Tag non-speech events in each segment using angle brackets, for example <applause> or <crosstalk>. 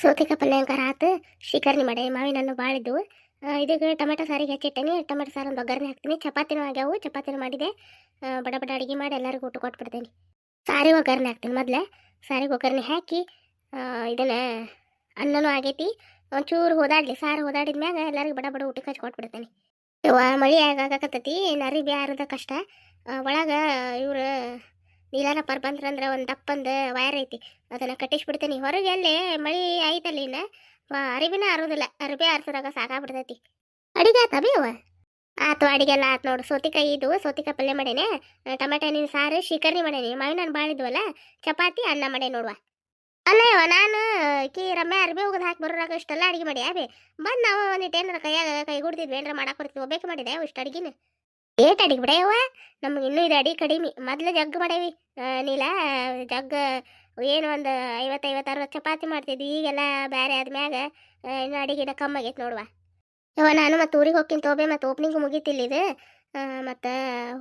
ಸೌತೆಕಾಯಿ ಪಲ್ಯ ಅಂಕಾರ ಆತು? ಶಿಕರ್ಣಿ ಮಾಡಿ, ಮಾವಿನ ಹಣ್ಣು ಭಾಳ ಇದ್ದವು ಇದಕ್ಕೆ ಟೊಮೆಟೊ ಸಾರಿಗೆ ಹಚ್ಚಿಟ್ಟೇನಿ. ಟೊಮೆಟೊ ಸಾರು ಒಂದು ಒಗ್ಗರಣೆ ಹಾಕ್ತೀನಿ. ಚಪಾತಿನೂ ಆಗ್ಯಾವು, ಚಪಾತಿನೂ ಮಾಡಿದೆ. ಬಡ ಬಡ ಅಡುಗೆ ಮಾಡಿ ಎಲ್ಲರಿಗೂ ಊಟ ಕೊಟ್ಬಿಡ್ತೀನಿ ಸಾರಿ ಒಗ್ಗರಣೆ ಹಾಕ್ತೀನಿ ಮೊದಲೇ. ಸಾರಿಗೆ ಒಗ್ಗರಣೆ ಹಾಕಿ ಇದನ್ನು ಅನ್ನನೂ ಆಗೈತಿ. ಒಂಚೂರು ಓದಾಡಲಿ ಸಾರು ಓದಾಡಿದ ಮ್ಯಾಗ ಎಲ್ಲರಿಗೂ ಬಡ ಬಡ ಊಟಕ್ಕೆ ಹಚ್ಚಿ ಕೊಟ್ಬಿಡ್ತೇನೆ ಮಳೆ ಆಗಾಕತ್ತೈತಿ ನರಿ ಬ್ಯಾರದ ಕಷ್ಟ. ಒಳಗೆ ಇವ್ರು ನೀಲಾನಪ್ಪರ್ ಬಂದ್ರಂದ್ರೆ ಒಂದು ದಪ್ಪಂದು ವೈರ್ ಐತಿ. ಅದನ್ನು ಕಟ್ಟಿಸ್ಬಿಡ್ತೀನಿ. ಹೊರಗೆ ಅಲ್ಲಿ ಮಳೆ ಐತಲ್ಲಿ ಇನ್ನು? ಅರಿವಿನ ಅರೋದಿಲ್ಲ. ಅರಿಬಿ ಆರಿಸೋದಾಗ ಸಾಕಾಗ್ಬಿಡ್ತೈತಿ. ಅಡಿಗೆ ಆತ ಅವ? ಆತು, ಅಡಿಗೆ ಎಲ್ಲ ಆತು ನೋಡು. ಸೋತಿಕಾಯಿ ಇದು, ಸೋತಿಕಾಯಿ ಪಲ್ಯ ಮಾಡೇನೆ. ಟೊಮೆಟೊ ನೀನು ಸಾರು ಶಿಕರ್ನಿ ಮಾಡೇನಿ. ಮಾವಿನ ಹಣ್ಣು ಭಾಳ ಚಪಾತಿ, ಅನ್ನ ಮಾಡೇ ನೋಡುವ. ಅಲ್ಲಯ್ಯವ ನಾನು, ಕಿ ರಮ್ಮೆ ಅರ್ಬಿ ಹೋಗೋದು ಹಾಕಿ ಬರೋರಾಗ ಇಷ್ಟೆಲ್ಲ ಅಡಿಗೆ ಮಾಡಿ ಅಬಿ ಬಂದು ನಾವು ಒಂದಿಟ್ಟು ಏನಾರ ಕೈಯಾಗ ಕೈ ಗುಡ್ತಿದ್ವಿ ಏನಾರ ಮಾಡಕ್ಕೆ ಬರ್ತಿದ್ವಿ ಒಬ್ಬೇಕು ಮಾಡಿದೆ ಇಷ್ಟು ಅಡಿಗೆನ? ಏಟ್ ಅಡಿಗೆ ಬಿಡೆಯವ್ವ ನಮ್ಗೆ ಇನ್ನೂ ಇದು ಅಡಿ ಕಡಿಮೆ. ಮೊದ್ಲು ಜಗ್ ಮಾಡೇವಿ ನೀಲ ಜಗ್ ಏನು ಒಂದು ಐವತ್ತು ಐವತ್ತು ಅರವತ್ತು ಚಪಾತಿ ಮಾಡ್ತಿದ್ವಿ. ಈಗೆಲ್ಲ ಬೇರೆ ಆದ್ಮ್ಯಾಗ ಇನ್ನೂ ಅಡಿಗೆನ ಕಮ್ಮಿ ಆಗೈತೆ ನೋಡುವ. ಯವ ನಾನು ಮತ್ತೆ ಊರಿಗೆ ಹೋಗ್ತೀನಿ ತೋಬೆ, ಮತ್ತು ಓಪನಿಂಗ್ ಮುಗೀತಿಲ್ಲ ಇದು. ಮತ್ತು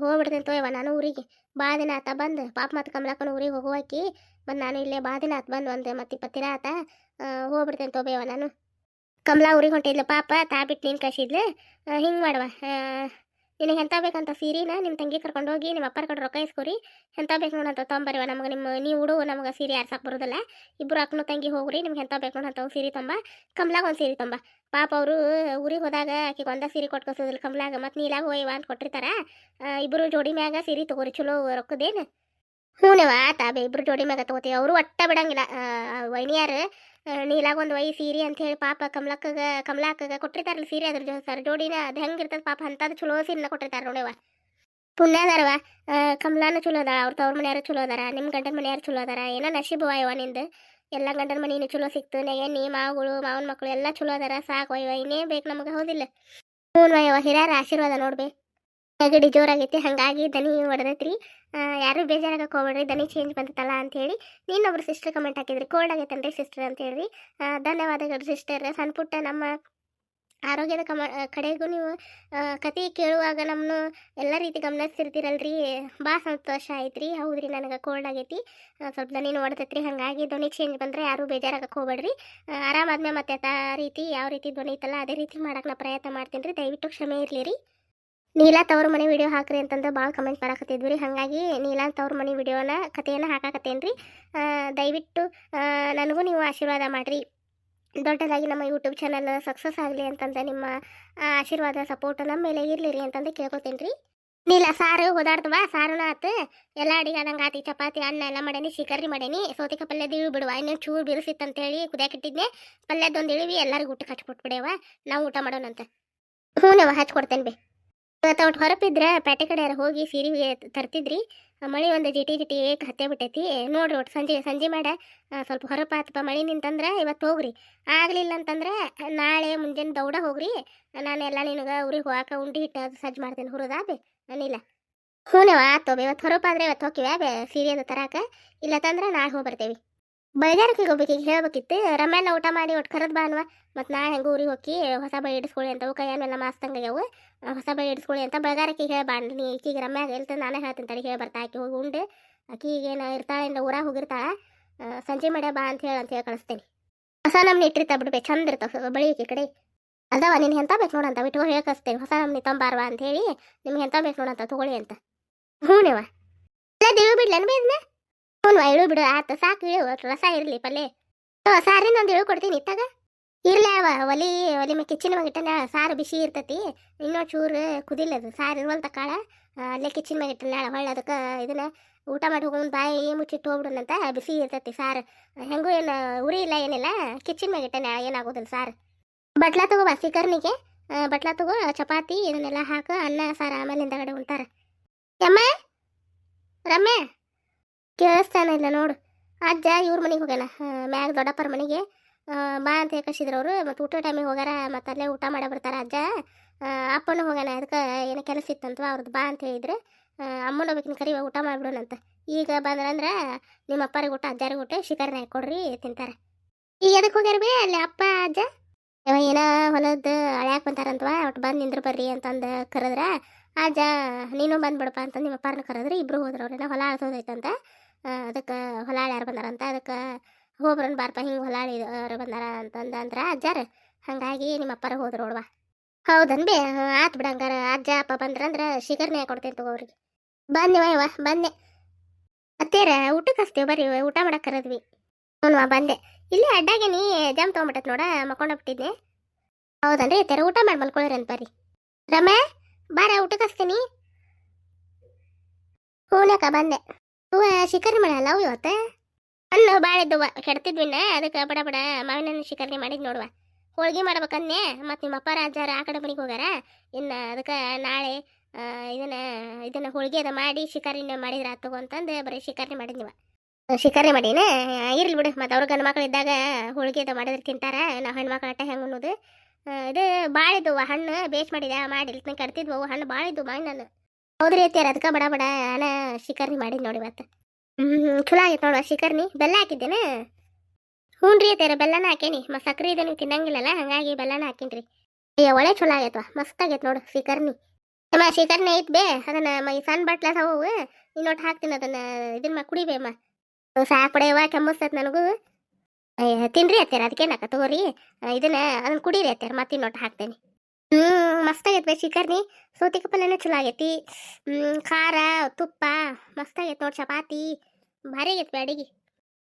ಹೋಗ್ಬಿಡ್ತೀನಿ ತೋಯವ ನಾನು ಊರಿಗೆ. ಭಾಳ ದಿನ ಆತ ಬಂದು, ಪಾಪ ಮತ್ತು ಕಮಲಾಕನ ಊರಿಗೆ ಹೋಗುವಾಕಿ ಮತ್ತು ನಾನು ಇಲ್ಲೇ ಭಾಳ ದಿನ ಆತ ಬಂದು, ಒಂದು ಮತ್ತು ಇಪ್ಪತ್ತು ದಿನ ಆತ. ಹೋಗ್ಬಿಡ್ತೇನೆ ತೋಬೇವ ನಾನು. ಕಮಲಾ ಊರಿಗೆ ಹೊಂಟಿದ್ಲು ಪಾಪ ತಾ ಬಿಟ್ಟು ನೀನು ಕಳಿಸಿದ್ಲು. ಹಿಂಗೆ ಮಾಡುವ ನಿನಗೆ ಎಂಥ ಬೇಕಂತ ಸೀರೆನ ನಿಮ್ಮ ತಂಗಿ ಕರ್ಕೊಂಡು ಹೋಗಿ ನಿಮ್ಮ ಅಪ್ಪರ ಕಡೆ ರೊಕ್ಕ ಇಸ್ಕೊರಿ. ಎಂಥ ಬೇಕು ನೋಡಂತ ತೊಂಬರಿವ ನಮಗೆ. ನಿಮ್ಮ ನೀವು ಹುಡು ನಮಗೆ ಸೀರೆ ಆರ್ಸಕ್ಕೆ ಬರೋದಲ್ಲ. ಇಬ್ಬರು ಅಕ್ಕನ ತಂಗಿ ಹೋಗ್ರಿ, ನಿಮ್ಗೆ ಎಂಥ ಬೇಕು ನೋಡಂತ ಸೀರೆ ತೊಂಬ. ಕಮ್ಲಾಗ ಒಂದು ಸೀರೆ ತೊಂಬ. ಪಾಪ ಅವರು ಊರಿಗೆ ಹೋದಾಗ ಆಕೆಗೆ ಒಂದ ಸೀರೆ ಕೊಟ್ಟು ಕಳ್ಸೋದಿಲ್ಲ ಕಮಲಾಗ ಮತ್ತು ನೀಲಾಗ ಹೋಯ್ವ ಅಂತ ಕೊಟ್ಟಿರ್ತಾರೆ. ಇಬ್ಬರು ಜೋಡಿ ಮ್ಯಾಗ ಸೀರೆ ತೊಗೋರಿ. ಚಲೋ ರೊಕ್ಕದೇನು? ಹ್ಞೂ ಆತ ಬೇ ಇಬ್ರು ಜೋಡಿ ಮ್ಯಾಗ ತಗೋತೀವಿ. ಅವರು ಒಟ್ಟ ಬಿಡಂಗಿಲ್ಲ. ವೈನಿಯಾರು ನೀಲಾಗ ಒಂದು ವೈ ಸೀರೆ ಅಂತ ಹೇಳಿ ಪಾಪ ಕಮಲಕ್ಕಗ, ಕಮಲಾಕಗ ಕೊಟ್ಟಿರ್ತಾರಲ್ಲ ಸೀರೆ ಅದ್ರ ಸರ್ ಜೋಡಿನ ಅದು ಹೆಂಗಿರ್ತದೆ ಪಾಪ ಅಂಥದ್ದು ಚಲೋ ಸೀರೆನ ಕೊಟ್ಟಿರ್ತಾರೆ ನೋಡವ ಪುಣ್ಯ ಅದಾರವ ಕಮಲಾನು ಚಲೋ ಅದಾರ ಅವ್ರ ತವ್ರ ಮನೆಯಾರು ಚಲೋ ಅದಾರ ನಿಮ್ಮ ಗಂಡನ ಮನೆಯಾರು ಚಲೋ ಅದಾರ, ಏನೋ ನಶೀಬವ ಯವ್ವ ನಿಂದು. ಎಲ್ಲ ಗಂಡನ ಮನೆಯೂ ಚಲೋ ಸಿಕ್ತು, ನೆಗಣ್ಣಿ, ಮಾವುಗಳು, ಮಾವನ ಮಕ್ಕಳು ಎಲ್ಲ ಚಲೋ ಅದಾರ, ಸಾಕು ವಯ್ವ ಇನ್ನೇ ಬೇಕು ನಮಗೆ, ಹೌದಿಲ್ಲ. ಹ್ಞೂ ವಯವ ಹಿರಿಯರ ಆಶೀರ್ವಾದ ನೋಡ್ಬೇ ನೆಗಡಿ ಜೋರಾಗೈತಿ, ಹಾಗಾಗಿ ದನಿ ಹೊಡೆದೈತ್ರಿ ಯಾರು ಬೇಜಾರಾಗಕ್ಕೆ ಹೋಗ್ಬೇಡ್ರಿ, ದನಿ ಚೇಂಜ್ ಬಂತಲ್ಲ ಅಂತ ಹೇಳಿ ನೀನೊಬ್ರು ಸಿಸ್ಟರ್ ಕಮೆಂಟ್ ಹಾಕಿದ್ರಿ. ಕೋಲ್ಡ್ ಆಗೈತನ್ರಿ ಸಿಸ್ಟರ್ ಅಂತ ಹೇಳಿ ಧನ್ಯವಾದಗಳು ಸಿಸ್ಟರ್ ಸಣ್ಣ ಪುಟ್ಟ ನಮ್ಮ ಆರೋಗ್ಯದ ಕಮ, ಕಡೆಗೂ ನೀವು ಕತೆ ಕೇಳುವಾಗ ನಮ್ಮನ್ನು ಎಲ್ಲ ರೀತಿ ಗಮನಿಸ್ತಿರ್ತೀರಲ್ರಿ. ಭಾಳ ಸಂತೋಷ ಐತ್ರಿ ಹೌದ್ರಿ, ನನಗೆ ಕೋಲ್ಡ್ ಆಗೈತಿ. ಸ್ವಲ್ಪ ದನಿನೂ ಹೊಡೆದೈತ್ರಿ ಹಾಗಾಗಿ ಧ್ವನಿ ಚೇಂಜ್ ಬಂದರೆ ಯಾರೂ ಬೇಜಾರಾಗಕ್ಕೆ ಹೋಗ್ಬೇಡ್ರಿ. ಆರಾಮಾದ್ಮೇಲೆ ಮತ್ತೆ ಆ ರೀತಿ, ಯಾವ ರೀತಿ ಧ್ವನಿ ಇತ್ತಲ್ಲ ಅದೇ ರೀತಿ ಮಾಡಕ್ಕೆ ನಾ ಪ್ರಯತ್ನ ಮಾಡ್ತೀನಿ ರೀ. ದಯವಿಟ್ಟು ಕ್ಷಮೆ ಇರಲಿ ರೀ. ನೀಲಾ ತವ್ರ ಮನೆ ವಿಡಿಯೋ ಹಾಕ್ರಿ ಅಂತಂದು ಭಾಳ ಕಮೆಂಟ್ ಬರಕತ್ತಿದ್ವಿ ರೀ. ಹಾಗಾಗಿ ನೀಲಾ ತವ್ರ ಮನೆ ವಿಡಿಯೋನ ಕಥೆಯನ್ನು ಹಾಕಾಕತ್ತೇನೆ ರೀ ದಯವಿಟ್ಟು ನನಗೂ ನೀವು ಆಶೀರ್ವಾದ ಮಾಡಿರಿ. ದೊಡ್ಡದಾಗಿ ನಮ್ಮ ಯೂಟ್ಯೂಬ್ ಚಾನಲ್ ಸಕ್ಸಸ್ ಆಗಲಿ ಅಂತಂದು ನಿಮ್ಮ ಆಶೀರ್ವಾದ ಸಪೋರ್ಟ್ ನಮ್ಮ ಮೇಲೆ ಇರಲಿ ರೀ ಅಂತಂದು ಕೇಳ್ಕೊತೀನಿ ರೀ ನೀಲ ಸಾರು ಓದಾಡ್ತವ ಸಾರುನ ಆತು. ಎಲ್ಲ ಅಡಿಗೆ ಆದಂಗೆ ಆತಿ, ಚಪಾತಿ, ಅನ್ನ ಎಲ್ಲ ಮಾಡೇನಿ ಶಿಕರ್ರಿ ಮಾಡೇನಿ. ಸೌತಿಕ ಪಲ್ಯದ ಇಳು ಬಿಡುವ, ಇನ್ನೊಂದು ಚೂರು ಬಿರುಸಿತ್ತು ಅಂತೇಳಿ ಕುದಿಯಾಕಿಟ್ಟಿದ್ನೆ ಪಲ್ಯದೊಂದು ಇಳಿವಿ ಎಲ್ಲರಿಗೂ ಊಟಕ್ಕೆ ಹಚ್ಬಿಟ್ಬಿಡೇವ ನಾವು ಊಟ ಮಾಡೋಣಂತ. ಹ್ಞೂ ನಾವು, ಹಚ್ಕೊಡ್ತೇನೆ ಬೇ. ಇವತ್ತು ಒಟ್ಟು ಹೊರಪಿದ್ರೆ ಪೇಟೆ ಕಡೆ ಹೋಗಿ ಸೀರೆ ತರ್ತಿದ್ರಿ. ಮಳೆ ಒಂದು ಜಿಟಿ ಜಿಟಿ ಏಕ್ ಹತ್ತೆ ಬಿಟ್ಟೈತಿ. ನೋಡ್ರಿ ಒಟ್ಟು ಸಂಜೆ ಸಂಜೆ ಮಾಡ ಸ್ವಲ್ಪ ಹೊರಪಾತಪ್ಪ ಮಳೆ ನಿಂತಂದ್ರೆ ಇವತ್ತು ಹೋಗ್ರಿ. ಆಗಲಿಲ್ಲ ಅಂತಂದ್ರೆ ನಾಳೆ ಮುಂಜಾನೆ ದೌಡ ಹೋಗ್ರಿ. ನಾನು ಎಲ್ಲ ನಿನಗೆ ಊರಿಗೆ ಹೋಗಾಕ ಉಂಡಿ ಹಿಟ್ಟು ಅದು ಸಜ್ಜು ಮಾಡ್ತೇನೆ ಹುರಿದಾ ಬೇ ನಾನಿಲ್ಲ ಹ್ಞೂನವ ಆತು ಬೇ ಇವತ್ತು ಹೊರಪಾದ್ರೆ ಇವತ್ತು ಹೋಗಿವ್ಯಾ ಬೇ ಸೀರೆ ಅದು ತರಾಕ. ಇಲ್ಲ ತಂದ್ರೆ ನಾಳೆ ಹೋಗಿ ಬರ್ತೇವೆ ಬೈದಾರಕ್ಕೆ ಹೋಗ್ಬೇಕೀಗ ಹೇಳ್ಬೇಕಿತ್ತು. ರಮ್ಯಾನ ಊಟ ಮಾಡಿ ಒಟ್ಟು ಕರೆದು ಬಾ ಮತ್ತು ನಾಳೆ ಹೆಂಗೆ ಊರಿಗೆ ಹೋಗಿ ಹೊಸ ಬೈ ಇಡಿಸ್ಕೊಳ್ಳಿ ಅಂತ ಕೈಯನ್ನೆಲ್ಲ ಮಾಸ್ತಂಗಾಗ್ಯಾವು ಆ, ಹೊಸ ಬೈ ಇಡಿಸ್ಕೊಳ್ಳಿ ಅಂತ ಬೆಳಗಾರಕ್ಕೆ ಹೇಳಿ ಬಾ ನೀ ಈಕಿಗೆ ರಮ್ಯಾಗ ಹೇಳ್ತ ನಾನೇ ಹೇಳ್ತೀನಿ ತಡಿ ಹೇಳಿ ಬರ್ತಾ. ಆಕಿ ಹೋಗಿ ಉಂಡು. ಆಕಿಗೇನು ಏನು ಇರ್ತಾಳಿಂದ ಊರಾಗ ಹೋಗಿರ್ತಾಳ. ಸಂಜೆ ಮಾಡ್ಯ ಬಾ ಅಂತ ಹೇಳಿ ಅಂತ ಹೇಳಿ ಕಳಿಸ್ತೀನಿ. ಹೊಸ ನಮ್ನಿ ಇಟ್ಟಿರ್ತ ಬಿಡ್ಬೇಕು ಚಂದ ಇರ್ತಾವ ಬಳಿ ಈ ಕಡೆ. ಅದಾವ ನೀನು ಎಂತ ಬೇಕು ನೋಡಂತ ಬಿಟ್ಟು ಹೇಳಿ ಕಳಿಸ್ತೇನೆ. ಹೊಸ ನಮ್ನಿ ತಂಬಾರ್ವಾ ಅಂತ ಹೇಳಿ ನಿಮ್ಗೆ ಎಂತ ಬೇಕು ನೋಡಂತ ತಗೊಳ್ಳಿ ಅಂತ. ಹ್ಞೂ ನೀವ. ಎಲ್ಲ ದೇವಿ ಬಿಡ್ಲೇನು ಬೇದ್ನ ಹ್ಞೂ ಇಳು ಬಿಡು, ಆತ ಸಾಕು ಇಳು ರಸ ಇರಲಿ ಪಲ್ಲೆ. ಸಾರಿನ ಒಂದು ಇಳು ಕೊಡ್ತೀನಿ ಇತ್ತಾಗ. ಇರ್ಲಿ ಅವ, ಒಲಿ ಒಲಿ ಮೇಲೆ ಕಿಚ್ಚಿನ ಮ್ಯಾಗ ಇಟ್ಟನ, ಸಾರು ಬಿಸಿ ಇರ್ತತಿ, ಇನ್ನೂ ಚೂರು ಕುದಿಲ್ಲ ಅದು, ಸಾರು ಇರುವಲ್ತ ಕಾಳ ಅಲ್ಲೇ ಕಿಚ್ಚಿನ ಮ್ಯಾಗ ಇಟ್ಟನ ಹೊಳ್ಳಿ ಅದಕ್ಕೆ ಇದನ್ನ ಊಟ ಮಾಡಿ ಹೋಗೋನ್ ಬಾಯಿ ಮುಚ್ಚಿಟ್ಟು ಹೋಗ್ಬಿಡೋಣಂತ ಬಿಸಿ ಇರ್ತತಿ ಸಾರು. ಹೆಂಗೂ ಏನು, ಉರಿ ಇಲ್ಲ, ಏನಿಲ್ಲ, ಕಿಚ್ಚಿನ ಮ್ಯಾಗ ಇಟ್ಟನ ಏನಾಗೋದಿಲ್ಲ ಸಾರು. ಬಟ್ಲ ತಗೋ ಬಾ ಸಿಕರ್ನಿಗೆ ಬಟ್ಲ ತಗೋ, ಚಪಾತಿ, ಇದನ್ನೆಲ್ಲ ಹಾಕು, ಅನ್ನ, ಸಾರು ಆಮೇಲೆ ಹಿಂದಗಡೆ ಉಂಟಾರ ಯಮ್ಮ ರಮ್ಯ ಕೇಳಿಸ್ತಾನ ಇಲ್ಲ ನೋಡು. ಅಜ್ಜ ಇವ್ರ ಮನೆಗೆ ಹೋಗ್ಯಾನ. ಮ್ಯಾಗ ದೊಡ್ಡಪ್ಪರ ಮನೆಗೆ. ಬಾ ಅಂತ ಕಳಿಸಿದ್ರು ಅವರು. ಮತ್ತು ಊಟ ಟೈಮಿಗೆ ಹೋಗ್ಯಾರ, ಮತ್ತು ಅಲ್ಲೇ ಊಟ ಮಾಡಿ ಬರ್ತಾರೆ ಅಜ್ಜ. ಅಪ್ಪನೂ ಹೋಗ್ಯಾನ. ಅದಕ್ಕೆ ಏನು ಕೆಲಸ ಇತ್ತಂತವ ಅವ್ರದ್ದು ಬಾ ಅಂತ ಹೇಳಿದ್ರೆ. ಅಮ್ಮನ ಬೇಕಿನ ಕರಿ ಊಟ ಮಾಡಿಬಿಡೋಣಂತ ಈಗ ಬಂದ್ರಂದ್ರೆ ನಿಮ್ಮ ಅಪ್ಪರಿಗೆ ಊಟ, ಅಜ್ಜಾರಿಗೆ ಊಟ, ಶಿಕಾರಿನ ಕೊಡ್ರಿ ತಿಂತಾರೆ. ಈಗ ಎದಕ್ಕೆ ಹೋಗ್ಯಾರ ಬಿ ಅಲ್ಲಿ ಅಪ್ಪ, ಅಜ್ಜ? ಇವ ಏನೋ ಹೊಲದ ಅಳ್ಯಾಕ ಬಂತಾರಂತವ. ಒಟ್ಟು ಬಂದು ನಿಂದ್ರ ಬರ್ರಿ ಅಂತಂದು ಕರೆದ್ರೆ. ಅಜ್ಜ, ನೀನು ಬಂದ್ಬಿಡಪ್ಪ ಅಂತ ನಿಮ್ಮ ಅಪ್ಪಾರನ್ನ ಕರೆದ್ರೆ. ಇಬ್ಬರು ಹೋದ್ರು ಅವ್ರೇನೋ ಹೊಲ ಅಳ್ಸೋದೈತಂತ ಅದಕ್ಕೆ ಹೊಲಾಳಿ ಯಾರು ಬಂದಾರಂತ ಅದಕ್ಕೆ ಹೋಗ್ಬರನ್ ಬಾರಪ್ಪ, ಹಿಂಗೆ ಹೊಲಾಳಿ ಯಾರು ಬಂದಾರ ಅಂತಂದ ಅಂದ್ರೆ, ಅಜ್ಜಾರ, ಹಂಗಾಗಿ ನಿಮ್ಮ ಅಪ್ಪರ ಹೋದ್ರು ನೋಡುವ ಹೌದನ್ ಬೇ ಆತ್ ಬಿಡ ಹಂಗಾರ, ಅಜ್ಜ, ಅಪ್ಪ ಬಂದ್ರಂದ್ರ ಶಿಖರ್ನೇ ಕೊಡ್ತೇನೆ ತಗೋ ಅವ್ರಿಗೆ. ಬಂದೆ ಯವ್ವ ಬಂದೆ ಅತ್ತೇರ ಊಟಕ್ಕೆ ಹಚ್ತೇವೆ ಬರ್ರಿ ಊಟ ಮಾಡಕ್ಕೆ ಕರದ್ವಿ. ಹ್ಞೂ ಬಂದೆ. ಇಲ್ಲೇ ಅಡ್ಡಾಗೆ ನೀ ಜಾಮ್ ತೊಗೊಂಬಿಟ್ಟತ್ ನೋಡ, ಮಕ್ಕೊಂಡ ಬಿಟ್ಟಿದ್ದೆ ಹೌದನ್ರಿ ಅತ್ತೇರ, ಊಟ ಮಾಡಿ ಮಲ್ಕೊಳ್ಳಿರಿ ಅಂತ ಬರ್ರಿ. ರಮ್ಯಾ ಬಾರ ಊಟಕ್ಕೆ ಹಚ್ತೀನಿ. ಹೂನಕ್ಕ ಬಂದೆ. ಶಿಕಾರಿ ಮಾಡಲ್ಲ ಅವು ಇವತ್ತ? ಹಣ್ಣು ಭಾಳ ಇದ್ದವ ಕೆಡ್ತಿದ್ವಿನ ಅದಕ್ಕೆ ಬಡ ಬಡ ಮಾವಿನ ಶಿಕಾರಿ ಮಾಡಿದ್ ನೋಡುವ. ಹೋಳ್ಗೆ ಮಾಡ್ಬೇಕನ್ನೇ ಮತ್ತು ನಿಮ್ಮ ಅಪ್ಪ ರಾಜಾರ ಆ ಕಡೆ ಮನೆಗೆ ಹೋಗಾರ? ಇನ್ನು ಅದಕ್ಕೆ ನಾಳೆ ಇದನ್ನ ಇದನ್ನ ಹೋಳಿಗೆ ಅದ ಮಾಡಿ ಶಿಕಾರಿನ ಮಾಡಿದ್ರ ಆತು ಬರೀ ಬರೀ ಮಾಡಿದ್ ನೀವ. ಶಿಕಾರಿ ಮಾಡೀನ? ಇರ್ಲಿ ಬಿಡು, ಮತ್ತು ಅವ್ರ ಗಂಡು ಮಕ್ಳು ಇದ್ದಾಗ ಹೋಳ್ಗೆ ಅದ ಮಾಡಿದ್ರೆ ತಿಂತಾರ, ನಾವು ಹೆಣ್ಣು ಮಕ್ಳು ಅಟ್ಟ ಹೆಂಗೆ ಅನ್ನೋದು ಇದು ಭಾಳ ಹಣ್ಣು ಬೇಸ್ ಮಾಡಿದ ಮಾಡಿ ಇಲ್ಲಿ ಕಡ್ತಿದ್ವು ಹಣ್ಣು ಭಾಳ ಮಾವಿನ ಹೌದ್ರಿ ಅತ್ಯಾರ ಅದಕ್ಕೆ ಬಡ ಬಡ ಅನ ಶಿಕರ್ನಿ ಮಾಡಿದ್ ನೋಡಿ ಇವತ್ತು ಹ್ಞೂ ಚಲೋ ಆಗೈತೆ ನೋಡುವ ಶಿಕರ್ನಿ ಬೆಲ್ಲ ಹಾಕಿದ್ದೇನೆ? ಹ್ಞೂ ರೀ ಬೆಲ್ಲನ ಹಾಕೇನಿ. ಮತ್ತು ಸಕ್ರೆ ಇದೆ ತಿನ್ನಂಗಿಲ್ಲಲ್ಲ, ಹಂಗಾಗಿ ಬೆಲ್ಲನ ಹಾಕೀನಿ ಅಯ್ಯ ಒಳ್ಳೆ ಚಲೋ ಆಗೈತವ, ಮಸ್ತ್ ಆಗೈತೆ ನೋಡು ಶಿಕರ್ನಿ ಅಮ್ಮ ಶಿಕರ್ನಿ ಐತ್ ಬೇ, ಅದನ್ನ ಮ, ಈ ಸಣ್ಣ ಬಟ್ಲ ಅದಾವು ನೋಟ್ ಹಾಕ್ತೀನಿ ಅದನ್ನ ಇದನ್ನ ಮ, ಕುಡಿಬೇ ಅಮ್ಮ. ಸಾಕು ಬಿಡೆಯವ ಕೆಮ್ಮಸ್ತೈತೆ ನನಗೂ. ತಿನ್ರಿ ಅತ್ಯಾರ ಅದಕ್ಕೇನಕ್ಕ, ತಗೋರಿ. ಇದನ್ನ ಅದನ್ನ ಕುಡೀರಿ ಅತ್ಯಾರ ಮತ್ತೆ ಇನ್ನೊಟ್ಟು ಹಾಕ್ತೇನೆ. ಹ್ಞೂ ಮಸ್ತ್ ಆಗೈತೆ ಬೇ ಶಿಖರ್ನಿ ಸೌತಿಕ ಪಲ್ಯನೂ ಚಲೋ ಆಗೈತಿ. ಹ್ಮ್, ಖಾರ ತುಪ್ಪ ಮಸ್ತ್ ಆಗೈತೆ ನೋಡಿ ಚಪಾತಿ. ಭಾರಿ ಆಗೈತೆ ಬೇ ಅಡಿಗೆ.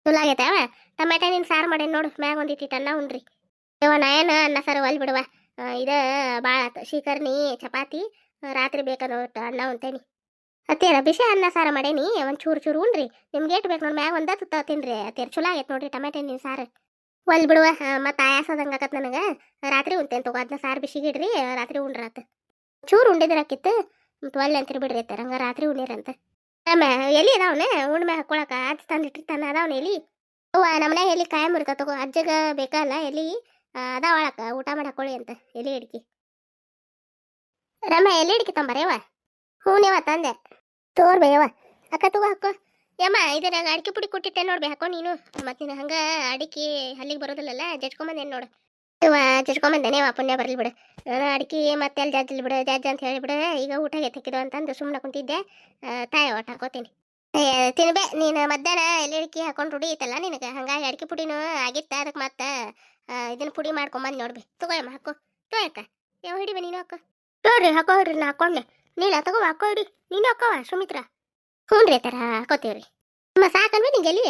ಚಲೋ ಆಗೈತೆ ಅವ. ಟಮಾಟ ನೀನು ಸಾರು ಮಾಡೇನಿ ನೋಡು ಮ್ಯಾಗ ಒಂದಿಟ್ಟು ಅನ್ನ ಉಣ್ರಿ ನಾ ಏನು ಅನ್ನ ಸಾರು ಒಲ್ ಬಿಡುವ? ಇದ ಭಾಳ ಆತು. ಶಿಖರ್ನಿ ಚಪಾತಿ ರಾತ್ರಿ ಬೇಕಾದ ಅನ್ನ ಉಣ್ತೇನಿ ಅತ್ತೇರ ಬಿಸಿ ಅನ್ನ ಸಾರು ಮಾಡೇನಿ. ಒಂದು ಚೂರು ಚೂರು ಉಣ್ರಿ ನಿಮ್ಗೆ ಏಟ್ ಬೇಕು ನೋಡಿ ಮ್ಯಾಗ ಒಂದ ತಿನ್ರಿ ಅತ್ತೇರ ಚಲೋ ಆಗೈತೆ ನೋಡ್ರಿ ಟಮಾಟೆ ನೀನು ಸಾರು. ಒಲ್ ಬಿಡುವ ಮತ್ತು ಆಯಾಸದಂಗೆ ಆಗತ್ತೆ ನನಗೆ. ರಾತ್ರಿ ಉಣ್ತೇನೆ ತಗೋ ಅದನ್ನ ಸಾರು ಬಿಸಿಗಿಡ್ರಿ ರಾತ್ರಿ ಉಂಡ್ರಾತ. ಚೂರು ಉಂಡಿದ್ರಾಕಿತ್ತು, ಮತ್ತು ಒಲ್ಲೆ ಅಂತೀರಿ ಬಿಡ್ರಿ ಅತ್ತಾರ, ಹಂಗ ರಾತ್ರಿ ಉಣ್ಣಿರಂತ ಆಮ, ಎಲಿ ಅದಾವನ ಉಣ್ಮೆ ಹಾಕೊಳಕ ಅಜ್ಜ ತಂದಿಟ್ಟಿರ್ತಾನ ಅದಾವನ ಎಲಿ. ಅವ್ವ ನಮ್ಮನೆ ಎಲಿ ಕಾಯಂ ಇರ್ತಾವ ತಗೋ, ಅಜ್ಜಗ ಬೇಕಲ್ಲ ಎಲಿ ಅದಾವಳಕ ಊಟ ಮಾಡಿ ಹಾಕೊಳ್ಳಿ ಅಂತ, ಎಲಿ ಹಿಡ್ಕಿ ರಮ್ಮ ಎಲಿ ಹಿಡ್ಕಿ ತಂಬರೇವ ಹೂನೇವ ತಂದೆ. ತೋರ್ ಬೇಯವ ಅಕ್ಕ ತಗೋ ಹಾಕೋ. ಯಮ್ಮ, ಇದರ ಅಡಿಕೆ ಪುಡಿ ಕೊಟ್ಟಿಟ್ಟೆ ನೋಡ್ಬಿ ಹಾಕೋ ನೀನು. ಮತ್ತೆ ನೀನು ಹಂಗ ಅಡಿಕೆ ಅಲ್ಲಿಗೆ ಬರೋದಿಲ್ಲಲ್ಲ, ಜಜ್ಕೊಂಬಂದೇನು ನೋಡು. ಇವ ಜಜ್ಕೊಂಬಂದೇನೆ ವಾ ಪುಣ್ಯ ಬರಲಿ ಬಿಡು. ಅಡಿಕೆ ಮತ್ತೆ ಅಲ್ಲಿ ಜಾಜಲಿ ಬಿಡು ಜಾಜ್ ಅಂತ ಹೇಳಿಬಿಡು ಈಗ ಊಟ ಎತ್ತಕ್ಕಿದು ಅಂತಂದು ಸುಮ್ಮನೆ ಕುಂತಿದ್ದೆ. ತಾಯ ಒಟ್ಟು ಹಾಕೋತೀನಿ. ತಿನ್ಬೇ, ನೀನು ಮಧ್ಯಾಹ್ನ ಎಲ್ಲಿ ಅಡಿಕೆ ಹಾಕೊಂಡು ರೂಢಿ ಐತಲ್ಲ ನಿನಗೆ? ಹಂಗಾಗಿ ಅಡಿಕೆ ಪುಡಿನೂ ಆಗಿತ್ತ ಅದಕ್ಕೆ ಮತ್ತೆ? ಇದನ್ನ ಪುಡಿ ಮಾಡ್ಕೊಂಬಂದು ನೋಡ್ಬಿ. ತಗೋಯಮ್ಮ ಹಾಕೋ. ತೋಯಕ್ಕ ಯಾವ ಹಿಡಿಬೆ ನೀನು ಅಕ್ಕ ತೋರಿ ಹಾಕೋ ಹಿಡ್ರಿ ನಾ ಹಾಕೊಂಡೆ. ನೀನು ತಗೋ ಹಾಕೋ ಹಿಡಿ ನೀನು ಹಾಕವ, ಸುಮಿತ್ರ? ಹ್ಞೂ ರೀ ತರ ಹಾಕೋತೀವ್ರಿ. ಅಮ್ಮ ಸಾಕನ್ವಿ ನಿಂಗೆ ಎಲ್ಲಿ?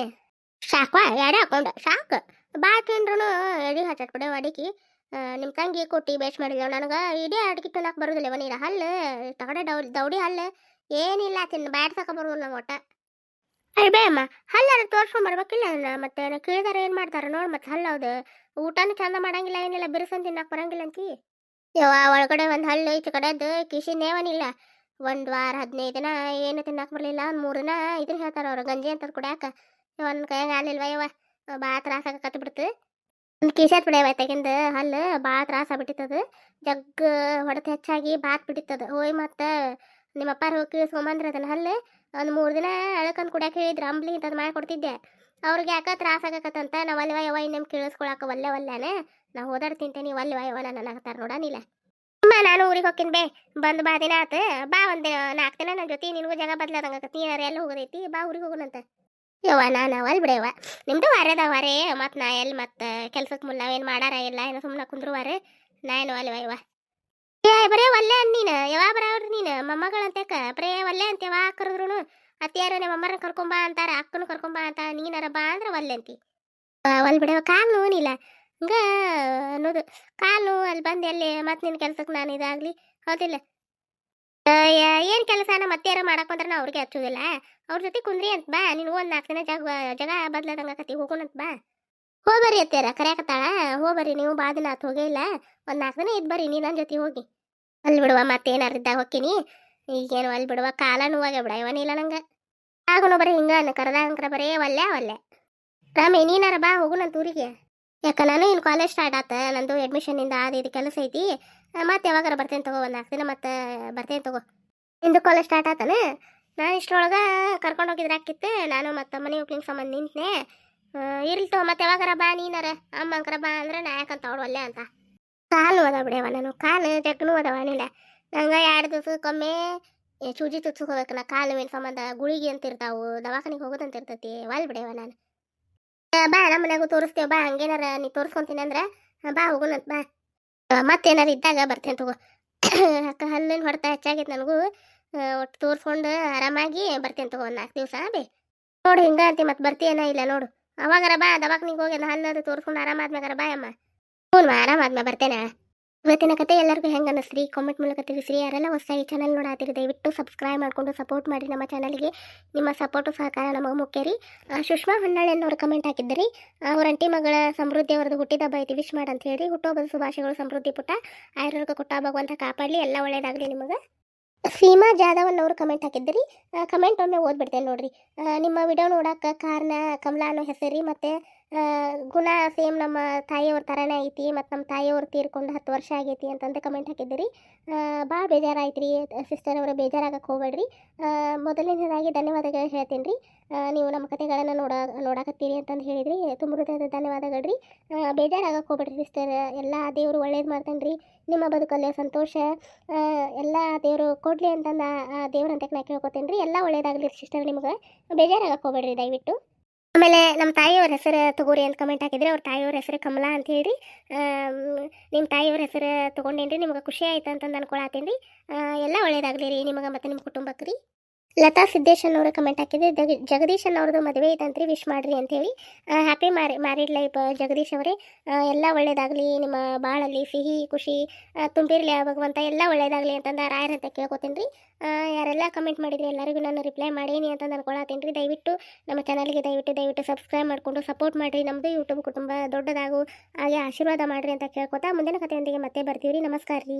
ಸಾಕು ಎಡೆ ಹಾಕೊಂಡೆ. ಸಾಕು. ಬಾ ತಿಂದ್ರು ಎಡಿ ಬಿಡೋ ಅಡಿಕೆ. ನಿಮ್ಮ ತಂಗಿ ಕೊಟ್ಟು ಬೇಸ್ ಮಾಡಿಲ್ಲ ನನಗೆ ಇಡೀ ಅಡಿಕೆ ತಿನ್ನಕ್ಕೆ ಬರೋದಿಲ್ಲ ನೀರ? ಹಲ್ಲು, ತಗಡೆ ದೌಡಿ ದೌಡಿ ಹಲ್ಲು. ಏನಿಲ್ಲ ತಿನ್ನು ಬ್ಯಾಡ್ ಸಾಕ ಬರೋದಿಲ್ಲ ನಮ್ಮ ಒಟ್ಟ. ಅಯ್ಯ ಅಮ್ಮ ಹಲ್ಲಾರ ತೋರ್ಸ್ಕೊಂಡ್ ಬರ್ಬೇಕಿಲ್ಲ ಮತ್ತೆ? ಕೇಳಿದಾರ ಏನು ಮಾಡ್ತಾರ ನೋಡಿ ಮತ್ತೆ ಹಲ್ಲೌದು ಊಟನೂ ಚಂದ ಮಾಡಂಗಿಲ್ಲ, ಏನಿಲ್ಲ, ಬಿರುಸನ್ ತಿನ್ನಕ್ಕೆ ಬರಂಗಿಲ್ಲ ಅಂತಿ. ಯವ್ವ, ಒಳಗಡೆ ಒಂದು ಹಲ್ಲು ಈಚೆ ಕಡೆದು ಕಿಶಿನೇವನಿಲ್ಲ ಒಂದು ವಾರ ಹದಿನೈದು ದಿನ ಏನು ತಿನ್ನಕ್ಕೆ ಬರಲಿಲ್ಲ, ಒಂದು ಮೂರು ದಿನ ಇದನ್ನ ಹೇಳ್ತಾರೆ ಅವರು, ಗಂಜಿ ಅಂತ ಕುಡಿಯಾಕ. ಒಂದು ಕೈಯಾಗ ಹಾಲಿಲ್ವ ಯವ್ವ ಭಾಳ ತ್ರಾಸ ಆಗಕತ್ತು ಬಿಡ್ತು ಒಂದು ಕಿಸೆತ್ ಬಿಡ್ಯಾವ ತೆಗಿಂದ ಹಲ್ಲು, ಭಾಳ ತ್ರಾಸ ಬಿಟ್ಟಿತ್ತದ ಜಗ್ ಹೊಡೆತ ಹೆಚ್ಚಾಗಿ ಬಾತ್ ಬಿಟ್ಟಿತ್ತದು. ಹೋಯ್ ನಿಮ್ಮ ಅಪ್ಪಾರ ಹೋಗಿ ಕೀಳ್ಸ್ಕೊಂಬಂದ್ರೆ ಅದನ್ನ ಹಲ್ಲು, ಒಂದು ಮೂರು ದಿನ ಅಳಕಂದು ಕುಡಿಯಕ್ಕೆ ಹೇಳಿದ್ರು, ಅಂಬ್ಲಿ ಅಂತ ಮಾಡಿ ಕೊಡ್ತಿದ್ದೆ. ಅವ್ರಿಗೆ ಯಾಕೆ ತ್ರಾಸ ಆಗಕತ್ತಂತ ನಾವು ಅಲ್ವ ಯವ ಇನ್ನೇನು ಕೇಳಿಸ್ಕೊಳಕ್ಕೆ ಒಲ್ಲೆ ಒಲ್ಲೆನೆ ನಾ ಓದಾಡ್ ಒಲ್ಲೆ ಯವ ನನ್ನ ಅನ್ನಕತ್ತಾರ ನೋಡ ನೀಲ. ಅಮ್ಮ, ನಾನು ಊರಿಗೆ ಹೋಗ್ತೀನಿ ಬೇ. ಬಂದು ಬಾ ದಿನ ಆತು. ಬಾ ಒಂದು ನಾಲ್ಕು ದಿನ ನನ್ನ ಜೊತೆ. ನಿನಗೂ ಜಾಗ ಬದ್ಲಾದಂಗತ್ತ ನೀನಾರ ಎಲ್ಲ ಹೋಗೋದೈತಿ? ಬಾ ಊರಿಗೆ ಹೋಗೋಣಂತ ಯವ್ವ, ನಾನು ಅವಲ್ ಬಿಡೆವ ನಿಮ್ದು ವಾರದ ವಾರೇ. ಮತ್ತು ನಾ ಎಲ್ಲಿ ಮತ್ತೆ ಕೆಲ್ಸಕ್ಕೆ ಮುಲ್ಲ ಏನು ಮಾಡಾರ ಇಲ್ಲ, ಏನೋ ಸುಮ್ಮನೆ ಕುಂದ್ರುವಾರ. ನಾ ಏನು ಅಲ್ವ ಯವ್ವ. ಏ, ಬರೇ ಒಲ್ಲೆ ಅನ್ ನೀನು. ಯಾವಾಗ ಬರೋಡ್ರಿ ನೀನು. ಮೊಮ್ಮಗಳಂತೇಕ ಬರೇ ಒಲ್ಲೆ ಅಂತ ಯಾವಾಗ ಕರೆದ್ರು ಅತ್ತಿಯಾರು ನಿಮ್ಮ ಅಮ್ಮರ ಕರ್ಕೊಂಬಾ ಅಂತಾರ, ಅಕ್ಕನು ಕರ್ಕೊಂಬಾ ಅಂತ ನೀನಾರ ಬಾ ಅಂದ್ರೆ ಒಲ್ಲೆ ಅಂತಿ. ಒಲ್ ಬಿಡವ ಕಾಲು ನೋವಿನಿಲ್ಲ ಹಂಗ ಅನ್ನೋದು. ಕಾಲು ಅಲ್ಲಿ ಬಂದು ಎಲ್ಲಿ ಮತ್ತೆ ನಿನ್ನ ಕೆಲ್ಸಕ್ಕೆ ನಾನು ಇದಾಗ್ಲಿ? ಹೌದಿಲ್ಲ. ಏನು ಕೆಲಸನ ಮತ್ತೆ ಯಾರ ಮಾಡಕ್ ಬಂದ್ರೆ ನಾ ಅವ್ರಿಗೆ ಹಚ್ಚೋದಿಲ್ಲ. ಅವ್ರ ಜೊತೆ ಕುಂದ್ರಿ ಅಂತ ಬಾ. ನೀನು ಒಂದು ನಾಲ್ಕು ದಿನ ಜಾಗ ಜಾಗ ಬದ್ಲಾದಂಗ ಹೋಗೋಣ ಅಂತ ಬಾ. ಹೋಗ್ಬರ್ರಿ ಅತ್ಯಾರ ಕರ್ಯಾಕತ್ತಾಳ. ಹೋಗ್ಬರ್ರಿ ನೀವು ಬಾ ದಿನ ಆತ್, ಹೋಗೇ ಇಲ್ಲ. ಒಂದು ನಾಲ್ಕು ದಿನ ಇದ್ ಬರ್ರಿ ನೀ ನನ್ನ ಜೊತೆ ಹೋಗಿ. ಅಲ್ಲಿ ಬಿಡುವ. ಮತ್ತೆ ಏನಾರು ಇದ್ದಾಗ ಹೋಗ್ತೀನಿ. ಈಗೇನು ಅಲ್ಲಿ ಬಿಡುವ. ಕಾಲ ನೋವಾಗೆ ಬಿಡ. ಇವನಿಲ್ಲ ನಂಗೆ. ಆಗೋಣ ಬರ್ರಿ ಹಿಂಗ ಅನ್ನ ಕರೆದಂಕ್ರ ಬರೇ ಒಲ್ಲೆ ಒಲ್ಲೆ ರಾಮಿ, ನೀನಾರ ಬಾ. ಹೋಗುಣಂತ ಊರಿಗೆ. ಯಾಕ ನಾನು ಇನ್ನು ಕಾಲೇಜ್ ಸ್ಟಾರ್ಟ್ ಆತ ನಂದು ಅಡ್ಮಿಷನಿಂದ ಅದು ಇದು ಕೆಲಸ ಐತಿ. ಮತ್ತೆ ಯಾವಾಗಾರ ಬರ್ತೇನೆ ತಗೋ ಒಂದು ನಾಲ್ಕು ಮತ್ತೆ ಬರ್ತೇನೆ ತಗೋ. ನಿಂದು ಕಾಲೇಜ್ ಸ್ಟಾರ್ಟ್ ಆತನ? ನಾನು ಇಷ್ಟರೊಳಗೆ ಕರ್ಕೊಂಡು ಹೋಗಿದ್ರೆ ಆಕಿತ್ತು ನಾನು ಮತ್ತೆ ಮನೆ ಓಪನಿಂಗ್ ಸಂಬಂಧ ನಿಂತನೆ. ಇರ್ಲಿ ತಗೋ ಮತ್ತೆ ಯಾವಾಗಾರ ಬಾ ನೀನಾರ. ಅಮ್ಮಂಕರ ಬಾ ಅಂದ್ರೆ ನಾ ಯಾಕಂತ ಅವಳು ಅಂತ. ಕಾಲು ಅದ ಬಿಡ್ಯವ ನಾನು ಕಾಲು ಜಗ್ನು ಅದಾವ ನಿಲ್ಲ ನಂಗೆ ಎರಡು ದಿವಸಕ್ಕೊಮ್ಮೆ ಏ, ಸೂಜಿ ತುಚ್ಚಕ್ಕೆ ಹೋಗ್ಬೇಕು ಕಾಲು ಏನು ಸಂಬಂಧ ಗುಳಿಗೆ ಅಂತ ಇರ್ತಾವು ದವಾಖಾನಿಗೆ ಹೋಗೋದಂತ ಇರ್ತೈತಿ ಒಲ್ ಬಿಡ್ಯವ ನಾನು. ಬಾ, ನಮ್ಮ ಮನ್ಯಾಗೂ ತೋರಿಸ್ತೇವೆ, ಬಾ, ಹಂಗೇನಾರ ನೀ ತೋರಿಸ್ಕೊಂತೀನಿ ಅಂದ್ರೆ ಬಾ ಹೋಗೋಣಂತ ಬಾ. ಮತ್ತೇನಾರ ಇದ್ದಾಗ ಬರ್ತೇನೆ ತಗೋ. <coughs> ಅಕ್ಕ ಹಲ್ಲಿನ ಹೊಡೆತ ಹೆಚ್ಚಾಗೈತೆ ನನಗೂ. ಒಟ್ಟು ತೋರಿಸ್ಕೊಂಡು ಆರಾಮಾಗಿ ಬರ್ತೇನೆ ತಗೋ ನಾಲ್ಕು ದಿವಸ, ಬೇ. ನೋಡು, ಹಿಂಗ ಅಂತಿ ಮತ್ತೆ ಬರ್ತೀಯನ ಇಲ್ಲ ನೋಡು. ಅವಾಗಾರ ಬಾ, ದವಾಖಾನಿಗೆ ಹೋಗಿ ಅದು ತೋರಿಸ್ಕೊಂಡು ಆರಾಮಾದ್ಮ್ಯಾಗಾರ ಬಾ ಅಮ್ಮ ಹ್ಞೂ ಆರಾಮಾದ್ಮ್ಯಾಗ ಬರ್ತೇನೆ. ಇವತ್ತಿನ ಕತೆ ಎಲ್ಲರಿಗೂ ಹೆಂಗೆ ಅನ್ನಿಸ್ರಿ ಕಾಮೆಂಟ್ ಮೂಲಕ ತಿಳಿಸ್ರಿ. ಯಾರೆಲ್ಲ ಹೊಸದಾಗಿ ಚಾನಲ್ ನೋಡಾತಿರಿ, ದಯವಿಟ್ಟು ಸಬ್ಸ್ಕ್ರೈಬ್ ಮಾಡಿಕೊಂಡು ಸಪೋರ್ಟ್ ಮಾಡಿ ನಮ್ಮ ಚಾನಲ್ಗೆ ನಿಮ್ಮ ಸಪೋರ್ಟು ಸಹಕಾರ ನಮಗೆ ಮುಖ್ಯ ರೀ. ಸುಷ್ಮಾ ಹೊನ್ನಾಳಿ ಅನ್ನೋರು ಕಮೆಂಟ್ ಹಾಕಿದ್ದರಿ ಅವ್ರ ಅಂಟಿ ಮಗಳ ಸಮೃದ್ಧಿ ಅವ್ರದ್ದು ಹುಟ್ಟಿದಬ್ಬ ಐತಿ ವಿಶ್ ಮಾಡಂತ ಹೇಳಿ ಹುಟ್ಟುಹಬ್ಬದ ಶುಭಾಶಯಗಳು ಸಮೃದ್ಧಿ ಪುಟ್ಟ. ಆಯುರ್ವೇದ ಕೊಟ್ಟ ಭಗವಂತ ಕಾಪಾಡಲಿ, ಎಲ್ಲ ಒಳ್ಳೆಯದಾಗಲಿ ನಿಮಗೆ. ಸೀಮಾ ಜಾಧವ್ ಅನ್ನೋರು ಕಮೆಂಟ್ ಹಾಕಿದ್ರಿ. ಕಮೆಂಟ್ ಒಮ್ಮೆ ಓದ್ಬಿಡ್ತೇನೆ ನೋಡ್ರಿ. ನಿಮ್ಮ ವಿಡಿಯೋ ನೋಡಕ್ಕೆ ಕಾರಣ ಕಮಲಾ ಅನ್ನೋ ಹೆಸರಿ ಮತ್ತು ಗುಣ ಸೇಮ್ ನಮ್ಮ ತಾಯಿಯವ್ರ ಥರನೇ ಐತಿ, ಮತ್ತು ನಮ್ಮ ತಾಯಿಯವ್ರು ತೀರ್ಕೊಂಡು ಹತ್ತು ವರ್ಷ ಆಗೈತಿ ಅಂತಂದು ಕಮೆಂಟ್ ಹಾಕಿದ್ದೀರಿ. ಭಾಳ ಬೇಜಾರಾಯ್ತು ರೀ ಸಿಸ್ಟರ್ ಅವರ ಬೇಜಾರಾಗಕ್ಕೆ ಹೋಗ್ಬೇಡ್ರಿ. ಮೊದಲನೇದಾಗಿ ಧನ್ಯವಾದಗಳು ಹೇಳ್ತೀನಿ ರೀ ನೀವು ನಮ್ಮ ಕತೆಗಳನ್ನು ನೋಡ, ನೋಡಕತ್ತೀರಿ ಅಂತಂದು ಹೇಳಿದ್ರಿ. ತುಂಬ ಹೃದಯದ ಧನ್ಯವಾದಗಳು ರೀ ಬೇಜಾರಾಗಕ್ಕೆ ಹೋಗ್ಬೇಡ್ರಿ ಸಿಸ್ಟರ್ ಎಲ್ಲ ದೇವರು ಒಳ್ಳೇದು ಮಾಡ್ತಾನೆ ರೀ ನಿಮ್ಮ ಬದುಕಲ್ಲಿ ಸಂತೋಷ. ಎಲ್ಲ ದೇವರು ಕೊಡಲಿ ಅಂತಂದು ದೇವ್ರಂತ ನಾ ಕೇಳ್ಕೊತೀನಿ ರೀ ಎಲ್ಲ ಒಳ್ಳೇದಾಗಲಿ ಸಿಸ್ಟರ್ ನಿಮ್ಗೆ. ಬೇಜಾರಾಗಕ್ಕೆ ಹೋಗ್ಬೇಡ್ರಿ ದಯವಿಟ್ಟು. ಆಮೇಲೆ ನಮ್ಮ ತಾಯಿಯವ್ರ ಹೆಸರು ತಗೋರಿ ಅಂತ ಕಮೆಂಟ್ ಹಾಕಿದ್ರೆ. ಅವ್ರ ತಾಯಿಯವ್ರ ಹೆಸರು ಕಮಲಾ ಅಂತ ಹೇಳಿ ನಿಮ್ಮ ತಾಯಿಯವ್ರ ಹೆಸರು ತೊಗೊಂಡೇನ್ರಿ, ನಿಮ್ಗೆ ಖುಷಿ ಆಯ್ತು ಅಂತಂದು ಅನ್ಕೊಳತ್ತೀನಿ ರೀ ಎಲ್ಲ ಒಳ್ಳೇದಾಗಲಿ ರೀ ನಿಮಗೆ ಮತ್ತು ನಿಮ್ಮ ಕುಟುಂಬಕ್ಕೆ ರೀ ಲತಾ ಸಿದ್ದೇಶನ್ ಅವರು ಕಮೆಂಟ್ ಹಾಕಿದ್ದೆ. ಜಗದೀಶನ್ ಜಗದೀಶ್ ಅವ್ರದ್ದು ಮದುವೆ ಇದಂತ್ರಿ ವಿಶ್ ಮಾಡ್ರಿ ಅಂತೇಳಿ happy marry married life Jagadish ಅವರೇ. ಎಲ್ಲ ಒಳ್ಳೇದಾಗಲಿ, ನಿಮ್ಮ ಬಾಳಲ್ಲಿ ಸಿಹಿ, ಖುಷಿ ತುಂಬಿರಲಿ ಭಗವಂತ. ಎಲ್ಲ ಒಳ್ಳೇದಾಗಲಿ ಅಂತಂದು ರಾಯರ್ ಅಂತ ಕೇಳ್ಕೊತೀನಿ ರೀ. ಯಾರೆಲ್ಲ ಕಮೆಂಟ್ ಮಾಡಿದ್ರಿ, ಎಲ್ಲರಿಗೂ ನಾನು ರಿಪ್ಲೈ ಮಾಡೀನಿ ಅಂತ ಅನ್ಕೊಳತ್ತೀನಿ ರೀ. ದಯವಿಟ್ಟು ನಮ್ಮ ಚಾನಲ್ಗೆ ದಯವಿಟ್ಟು ದಯವಿಟ್ಟು ಸಬ್ಸ್ಕ್ರೈಬ್ ಮಾಡಿಕೊಂಡು ಸಪೋರ್ಟ್ ಮಾಡಿರಿ. ನಮ್ಮದು ಯೂಟ್ಯೂಬ್ ಕುಟುಂಬ ದೊಡ್ಡದಾಗು, ಹಾಗೆ ಆಶೀರ್ವಾದ ಮಾಡಿರಿ ಅಂತ ಕೇಳ್ಕೊತಾ ಮುಂದಿನ ಕಥೆಯೊಂದಿಗೆ ಮತ್ತೆ ಬರ್ತೀವಿ ರೀ. ನಮಸ್ಕಾರ ರೀ.